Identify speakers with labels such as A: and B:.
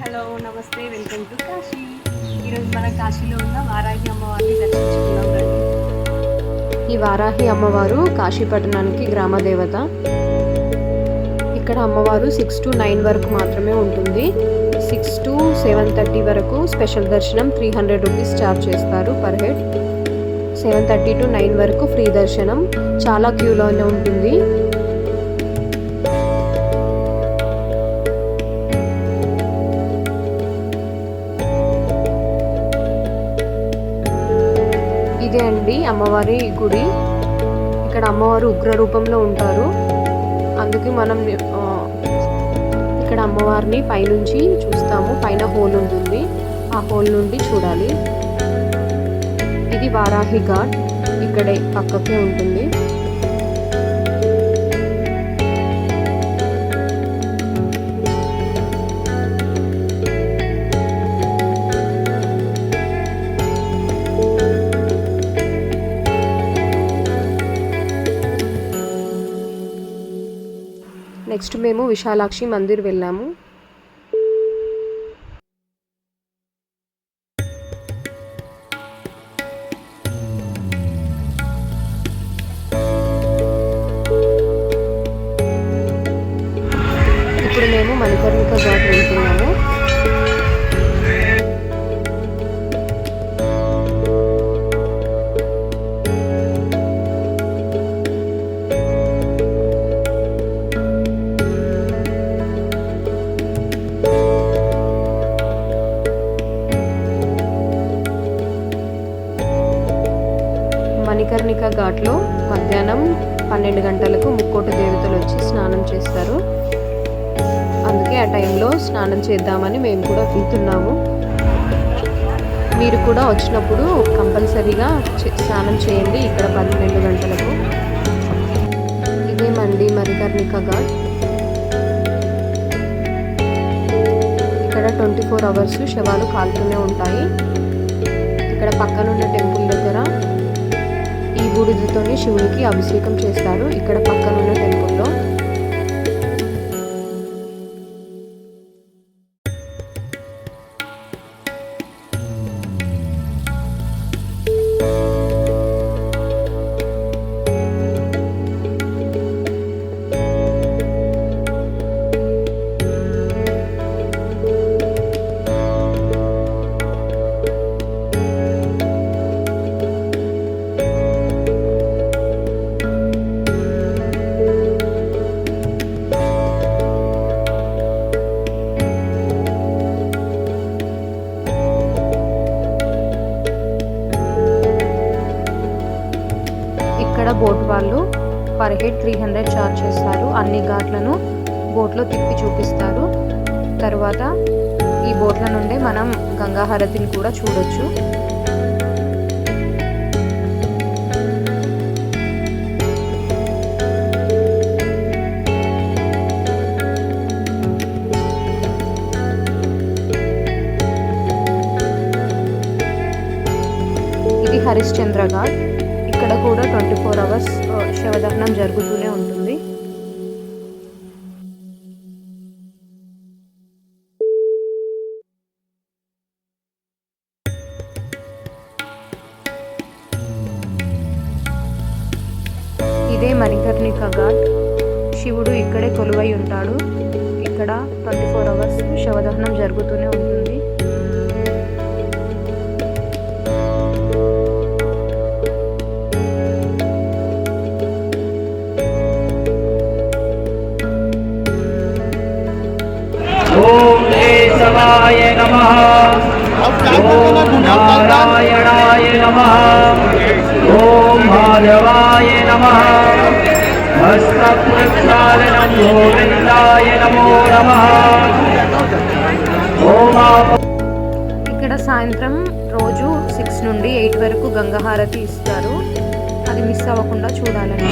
A: Hello నమస్తే welcome to Kashi. ఈరోజు మన కాశీలో ఉన్న వారాహి అమ్మవారిని దర్శించుకున్నాం రండి.
B: ఈ వారాహి అమ్మవారు కాశీపట్టణానికి గ్రామ దేవత. ఇక్కడ అమ్మవారు సిక్స్ టు నైన్ వరకు మాత్రమే ఉంటుంది. సిక్స్ టు సెవెన్ థర్టీ వరకు స్పెషల్ దర్శనం త్రీ హండ్రెడ్ రూపీస్ ఛార్జ్ చేస్తారు per head seven thirty to nine వరకు ఫ్రీ దర్శనం. చాలా క్యూలోనే ఉంటుంది. ఇక్కడ అమ్మవారు ఉగ్ర రూపంలో ఉంటారు. అందుకే మనం ఇక్కడ అమ్మవారిని పైనుంచి చూస్తాము. పైన హోల్ ఉంటుంది. ఆ హోల్ నుండి చూడాలి. ఇది వారాహి ఘాట్. ఇక్కడే పక్కకే ఉంటుంది. నెక్స్ట్ మేము విశాలాక్షి మందిర్ వెళ్ళాము. ఇప్పుడు మేము మణికర్ణిక ఘాట్ వెళ్తున్నాము. పన్నెండు గంటలకు ముక్కోటి దేవతలు వచ్చి స్నానం చేస్తారు. అందుకే ఆ టైంలో స్నానం చేద్దామని మేము కూడా వెళ్తున్నాము. మీరు కూడా వచ్చినప్పుడు కంపల్సరీగా స్నానం చేయండి ఇక్కడ పన్నెండు గంటలకు. ఇదేమండి మరికర్ణిక ఘాట్. ఇక్కడ ట్వంటీ ఫోర్ అవర్స్ శవాలు కాలుతూనే ఉంటాయి. ఇక్కడ పక్కనున్న టెంపుల్ ఈ శివునికి అభిషేకం చేస్తారు. ఇక్కడ పక్కనున్న టెంపుల్లో రేట్ త్రీ హండ్రెడ్ ఛార్జ్ చేస్తారు. అన్ని ఘాట్లను బోట్లో తిప్పి చూపిస్తారు. తర్వాత ఈ బోట్ల నుండే మనం గంగా హారతిని కూడా చూడొచ్చు. ఇది హరిశ్చంద్ర ఘాట్. ఇక్కడ కూడా ట్వంటీ ఫోర్ అవర్స్ శవదహనం జరుగుతూనే ఉంటుంది. ఇదే మణికర్ణిక ఘాట్ శివుడు ఇక్కడే కొలువై ఉంటాడు. ఇక్కడ ట్వంటీ ఫోర్ అవర్స్ శవదహనం జరుగుతూనే ఉంటుంది.
C: केशवाय नमः ॐ नारायणाय नमः ॐ माधवाय नमः हस्तप्रक्षालनं गोविन्दाय नमो नमः ॐ आप
B: ఇక్కడ సాయంత్రం రోజు సిక్స్ నుండి ఎయిట్ వరకు గంగాహారతి ఇస్తారు అది మిస్ అవ్వకుండా చూడాలని